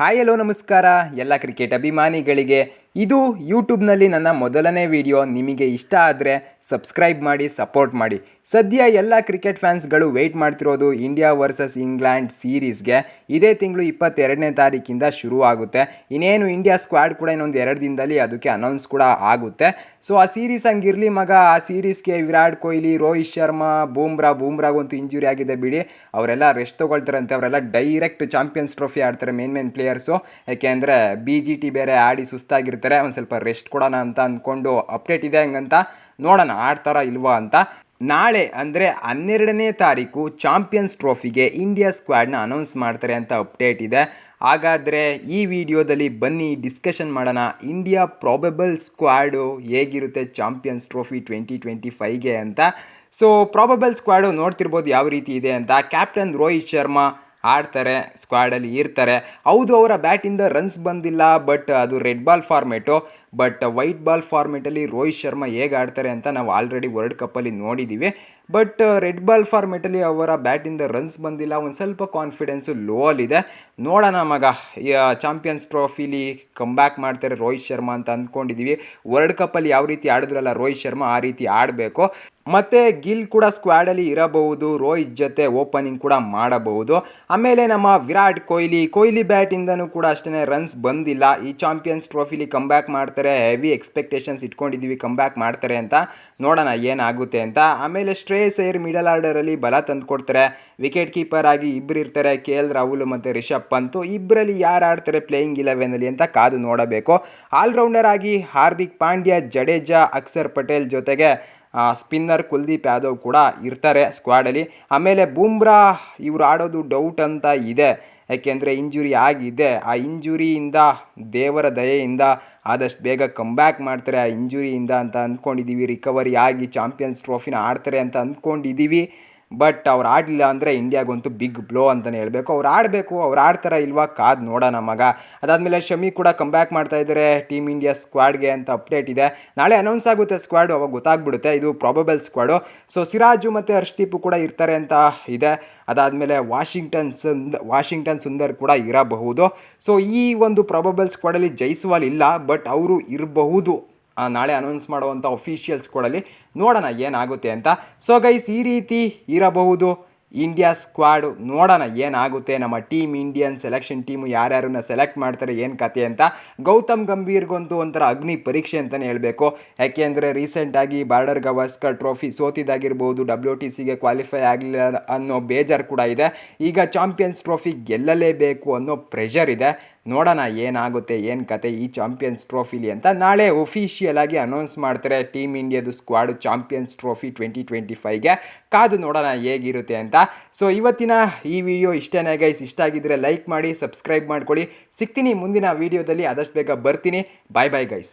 Hi hello ನಮಸ್ಕಾರ. ಎಲ್ಲ cricket ಅಭಿಮಾನಿಗಳಿಗೆ ಇದು ಯೂಟ್ಯೂಬ್ನಲ್ಲಿ ನನ್ನ ಮೊದಲನೇ ವಿಡಿಯೋ. ನಿಮಗೆ ಇಷ್ಟ ಆದರೆ ಸಬ್ಸ್ಕ್ರೈಬ್ ಮಾಡಿ, ಸಪೋರ್ಟ್ ಮಾಡಿ. ಸದ್ಯ ಎಲ್ಲ ಕ್ರಿಕೆಟ್ ಫ್ಯಾನ್ಸ್ಗಳು ವೆಯ್ಟ್ ಮಾಡ್ತಿರೋದು ಇಂಡಿಯಾ ವರ್ಸಸ್ ಇಂಗ್ಲೆಂಡ್ ಸೀರೀಸ್ಗೆ. ಇದೇ ತಿಂಗಳು ಇಪ್ಪತ್ತೆರಡನೇ ತಾರೀಕಿಂದ ಶುರು ಆಗುತ್ತೆ. ಇನ್ನೇನು ಇಂಡಿಯಾ ಸ್ಕ್ವಾಡ್ ಕೂಡ ಇನ್ನೊಂದು ಎರಡು ದಿನದಲ್ಲಿ ಅದಕ್ಕೆ ಅನೌನ್ಸ್ ಕೂಡ ಆಗುತ್ತೆ. ಸೊ ಆ ಸೀರೀಸ್ ಹಂಗಿರಲಿ ಮಗ, ಆ ಸೀರೀಸ್ಗೆ ವಿರಾಟ್ ಕೊಹ್ಲಿ, ರೋಹಿತ್ ಶರ್ಮಾ, ಬೂಮ್ರಾ ಬೂಮ್ರಾಗಂತೂ ಇಂಜುರಿ ಆಗಿದೆ ಬಿಡಿ. ಅವರೆಲ್ಲ ರೆಸ್ಟ್ ತೊಗೊಳ್ತಾರಂತೆ. ಅವರೆಲ್ಲ ಡೈರೆಕ್ಟ್ ಚಾಂಪಿಯನ್ಸ್ ಟ್ರೋಫಿ ಆಡ್ತಾರೆ ಮೇನ್ ಮೇನ್ ಪ್ಲೇಯರ್ಸು ಯಾಕೆಂದರೆ ಬಿ ಜಿ ಟಿ ಬೇರೆ ಆಡಿ ಸುಸ್ತಾಗಿರ್ತಾರೆ. ಒಂದು ಸ್ವಲ್ಪ ರೆಸ್ಟ್ ಕೊಡೋಣ ಅಂತ ಅಂದ್ಕೊಂಡು ಅಪ್ಡೇಟ್ ಇದೆ ಹಂಗಂತ ನೋಡೋಣ ಆಡ್ತಾರಾ ಇಲ್ವಾ ಅಂತ. ನಾಳೆ ಅಂದರೆ ಹನ್ನೆರಡನೇ ತಾರೀಕು ಚಾಂಪಿಯನ್ಸ್ ಟ್ರೋಫಿಗೆ ಇಂಡಿಯಾ ಸ್ಕ್ವಾಡ್ನ ಅನೌನ್ಸ್ ಮಾಡ್ತಾರೆ ಅಂತ ಅಪ್ಡೇಟ್ ಇದೆ. ಹಾಗಾದರೆ ಈ ವಿಡಿಯೋದಲ್ಲಿ ಬನ್ನಿ ಡಿಸ್ಕಷನ್ ಮಾಡೋಣ ಇಂಡಿಯಾ ಪ್ರಾಬಬಲ್ ಸ್ಕ್ವಾಡು ಹೇಗಿರುತ್ತೆ ಚಾಂಪಿಯನ್ಸ್ ಟ್ರೋಫಿ ಟ್ವೆಂಟಿ ಟ್ವೆಂಟಿ ಫೈವ್ಗೆ ಅಂತ. ಸೊ ಪ್ರಾಬಬಲ್ ಸ್ಕ್ವಾಡು ನೋಡ್ತಿರ್ಬೋದು ಯಾವ ರೀತಿ ಇದೆ ಅಂತ. ಕ್ಯಾಪ್ಟನ್ ರೋಹಿತ್ ಶರ್ಮಾ ಆಡ್ತಾರೆ ಸ್ಕ್ವಾಡಲ್ಲಿ ಇರ್ತಾರೆ. ಹೌದು, ಅವರ ಬ್ಯಾಟಿಂದ ರನ್ಸ್ ಬಂದಿಲ್ಲ ಬಟ್ ಅದು red ball format but white ball ಫಾರ್ಮೇಟಲ್ಲಿ Rohit Sharma ಹೇಗೆ ಆಡ್ತಾರೆ ಅಂತ ನಾವು ಆಲ್ರೆಡಿ ವರ್ಲ್ಡ್ ಕಪ್ಪಲ್ಲಿ ನೋಡಿದ್ದೀವಿ ಬಟ್ ರೆಡ್ ಬಾಲ್ ಫಾರ್ಮೇಟಲ್ಲಿ ಅವರ ಬ್ಯಾಟಿಂದ ರನ್ಸ್ ಬಂದಿಲ್ಲ. ಒಂದು ಸ್ವಲ್ಪ ಕಾನ್ಫಿಡೆನ್ಸು ಲೋ ಅಲ್ಲಿದೆ ನೋಡೋಣ ಮಗ. ಚಾಂಪಿಯನ್ಸ್ ಟ್ರೋಫಿಲಿ ಕಮ್ ಬ್ಯಾಕ್ ಮಾಡ್ತಾರೆ ರೋಹಿತ್ ಶರ್ಮಾ ಅಂತ ಅಂದ್ಕೊಂಡಿದ್ದೀವಿ ವರ್ಲ್ಡ್ ಕಪ್ಪಲ್ಲಿ ಯಾವ ರೀತಿ ಆಡಿದ್ರಲ್ಲ ರೋಹಿತ್ ಶರ್ಮಾ, ಆ ರೀತಿ ಆಡಬೇಕು. ಮತ್ತು ಗಿಲ್ ಕೂಡ ಸ್ಕ್ವಾಡಲ್ಲಿ ಇರಬಹುದು. ರೋಹಿತ್ ಜೊತೆ ಓಪನಿಂಗ್ ಕೂಡ ಮಾಡಬಹುದು. ಆಮೇಲೆ ನಮ್ಮ ವಿರಾಟ್ ಕೊಹ್ಲಿ. ಕೊಹ್ಲಿ ಬ್ಯಾಟಿಂದನೂ ಕೂಡ ಅಷ್ಟೇ ರನ್ಸ್ ಬಂದಿಲ್ಲ. ಈ ಚಾಂಪಿಯನ್ಸ್ ಟ್ರೋಫಿಲಿ ಕಮ್ ಬ್ಯಾಕ್ ಮಾಡ್ತಾರೆ. ಹೆವಿ ಎಕ್ಸ್ಪೆಕ್ಟೇಷನ್ಸ್ ಇಟ್ಕೊಂಡಿದ್ದೀವಿ ಕಮ್ ಬ್ಯಾಕ್ ಮಾಡ್ತಾರೆ ಅಂತ. ನೋಡೋಣ ಏನಾಗುತ್ತೆ ಅಂತ. ಆಮೇಲೆ ಶ್ರೇಯಸ್ ಏರ್ ಮಿಡಲ್ ಆರ್ಡರಲ್ಲಿ ಬಲ ತಂದು ಕೊಡ್ತಾರೆ. ವಿಕೆಟ್ ಕೀಪರ್ ಆಗಿ ಇಬ್ಬರು ಇರ್ತಾರೆ. ಕೆ ಎಲ್ ರಾಹುಲ್ ಮತ್ತು ರಿಷಬ್ ಪಂತ್. ಇಬ್ಬರಲ್ಲಿ ಯಾರು ಆಡ್ತಾರೆ ಪ್ಲೇಯಿಂಗ್ ಇಲೆವೆನಲ್ಲಿ ಅಂತ ಕಾದು ನೋಡಬೇಕು. ಆಲ್ರೌಂಡರ್ ಆಗಿ ಹಾರ್ದಿಕ್ ಪಾಂಡ್ಯ, ಜಡೇಜಾ ಅಕ್ಷರ್ ಪಟೇಲ್ ಜೊತೆಗೆ ಸ್ಪಿನ್ನರ್ ಕುಲ್ದೀಪ್ ಯಾದವ್ ಕೂಡ ಇರ್ತಾರೆ ಸ್ಕ್ವಾಡಲ್ಲಿ ಆಮೇಲೆ ಬೂಮ್ರಾ ಇವರು ಆಡೋದು ಡೌಟ್ ಅಂತ ಇದೆ. ಯಾಕೆಂದರೆ ಇಂಜುರಿ ಆಗಿದೆ. ಆ ಇಂಜುರಿಯಿಂದ, ದೇವರ ದಯೆಯಿಂದ ಆದಷ್ಟು ಬೇಗ ಕಮ್ಬ್ಯಾಕ್ ಮಾಡ್ತಾರೆ. ಆ ಇಂಜುರಿಯಿಂದ ಅಂತ ಅಂದ್ಕೊಂಡಿದ್ದೀವಿ ರಿಕವರಿ ಆಗಿ ಚಾಂಪಿಯನ್ಸ್ ಟ್ರೋಫಿನ ಆಡ್ತಾರೆ ಅಂತ ಅಂದ್ಕೊಂಡಿದ್ದೀವಿ ಬಟ್ ಅವ್ರು ಆಡಲಿಲ್ಲ ಅಂದರೆ ಇಂಡಿಯಾಗಂತೂ ಬಿಗ್ ಬ್ಲೋ ಅಂತಲೇ ಹೇಳಬೇಕು. ಅವ್ರು ಆಡಬೇಕು, ಅವ್ರು ಆಡ್ತಾರ ಇಲ್ವಾ ಕಾದು ನೋಡೋಣ ಮಗ. ಅದಾದಮೇಲೆ ಶಮಿ ಕೂಡ ಕಮ್ ಬ್ಯಾಕ್ ಮಾಡ್ತಾ ಇದ್ದಾರೆ ಟೀಮ್ ಇಂಡಿಯಾ ಸ್ಕ್ವಾಡ್ಗೆ ಅಂತ ಅಪ್ಡೇಟ್ ಇದೆ. ನಾಳೆ ಅನೌನ್ಸ್ ಆಗುತ್ತೆ ಸ್ಕ್ವಾಡು ಅವಾಗ ಗೊತ್ತಾಗ್ಬಿಡುತ್ತೆ. ಇದು ಪ್ರಾಬಬಲ್ ಸ್ಕ್ವಾಡು ಸೊ ಸಿರಾಜು ಮತ್ತು ಹರ್ಷ್ದೀಪು ಕೂಡ ಇರ್ತಾರೆ ಅಂತ ಇದೆ. ಅದಾದಮೇಲೆ ವಾಷಿಂಗ್ಟನ್ ಸುಂದ್ ವಾಷಿಂಗ್ಟನ್ ಸುಂದರ್ ಕೂಡ ಇರಬಹುದು. ಸೊ ಈ ಒಂದು ಪ್ರಾಬಬಲ್ ಸ್ಕ್ವಾಡಲ್ಲಿ ಜೈಸ್ವಾಲ್ ಇಲ್ಲ, ಬಟ್ ಅವರು ಇರಬಹುದು. ನಾಳೆ ಅನೌನ್ಸ್ ಮಾಡುವಂಥ ಅಫಿಷಿಯಲ್ಸ್ ಕೊಡಲಿ ನೋಡೋಣ ಏನಾಗುತ್ತೆ ಅಂತ. ಸೊ ಗೈಸ್ ಈ ರೀತಿ ಇರಬಹುದು. ಇಂಡಿಯಾ ಸ್ಕ್ವಾಡ್ ನೋಡೋಣ ಏನಾಗುತ್ತೆ. ನಮ್ಮ ಟೀಮ್ ಇಂಡಿಯನ್ ಸೆಲೆಕ್ಷನ್ ಟೀಮು ಯಾರ್ಯಾರನ್ನ ಸೆಲೆಕ್ಟ್ ಮಾಡ್ತಾರೆ, ಏನು ಕತೆ ಅಂತ. ಗೌತಮ್ ಗಂಭೀರ್ಗಂತೂ ಒಂಥರ ಅಗ್ನಿ ಪರೀಕ್ಷೆ ಅಂತಲೇ ಹೇಳಬೇಕು. ಯಾಕೆಂದರೆ ರೀಸೆಂಟಾಗಿ ಬಾರ್ಡರ್ ಗವಾಸ್ಕರ್ ಟ್ರೋಫಿ ಸೋತಿದ್ದಾಗಿರ್ಬೋದು ಡಬ್ಲ್ಯೂ ಟಿ ಸಿಗೆ ಕ್ವಾಲಿಫೈ ಆಗಲಿಲ್ಲ ಅನ್ನೋ ಬೇಜಾರು ಕೂಡ ಇದೆ. ಈಗ ಚಾಂಪಿಯನ್ಸ್ ಟ್ರೋಫಿ ಗೆಲ್ಲಲೇಬೇಕು ಅನ್ನೋ ಪ್ರೆಷರ್ ಇದೆ. ನೋಡೋಣ ಏನಾಗುತ್ತೆ, ಏನು ಕತೆ, ಈ ಚಾಂಪಿಯನ್ಸ್ ಟ್ರೋಫಿಲಿ ಅಂತ ನಾಳೆ ಒಫಿಷಿಯಲ್ ಆಗಿ ಅನೌನ್ಸ್ ಮಾಡ್ತಾರೆ ಟೀಮ್ ಇಂಡಿಯಾದು squad champions trophy twenty twenty ಫೈವ್ಗೆ ಕಾದು ನೋಡೋಣ ಹೇಗಿರುತ್ತೆ ಅಂತ. ಸೊ ಇವತ್ತಿನ ಈ ವಿಡಿಯೋ ಇಷ್ಟನೇ ಗೈಸ್ ಇಷ್ಟ ಆಗಿದ್ದರೆ ಲೈಕ್ ಮಾಡಿ ಸಬ್ಸ್ಕ್ರೈಬ್ ಮಾಡ್ಕೊಳ್ಳಿ. ಸಿಗ್ತೀನಿ ಮುಂದಿನ ವೀಡಿಯೋದಲ್ಲಿ ಆದಷ್ಟು ಬೇಗ ಬರ್ತೀನಿ. ಬಾಯ್ ಬಾಯ್ ಗೈಸ್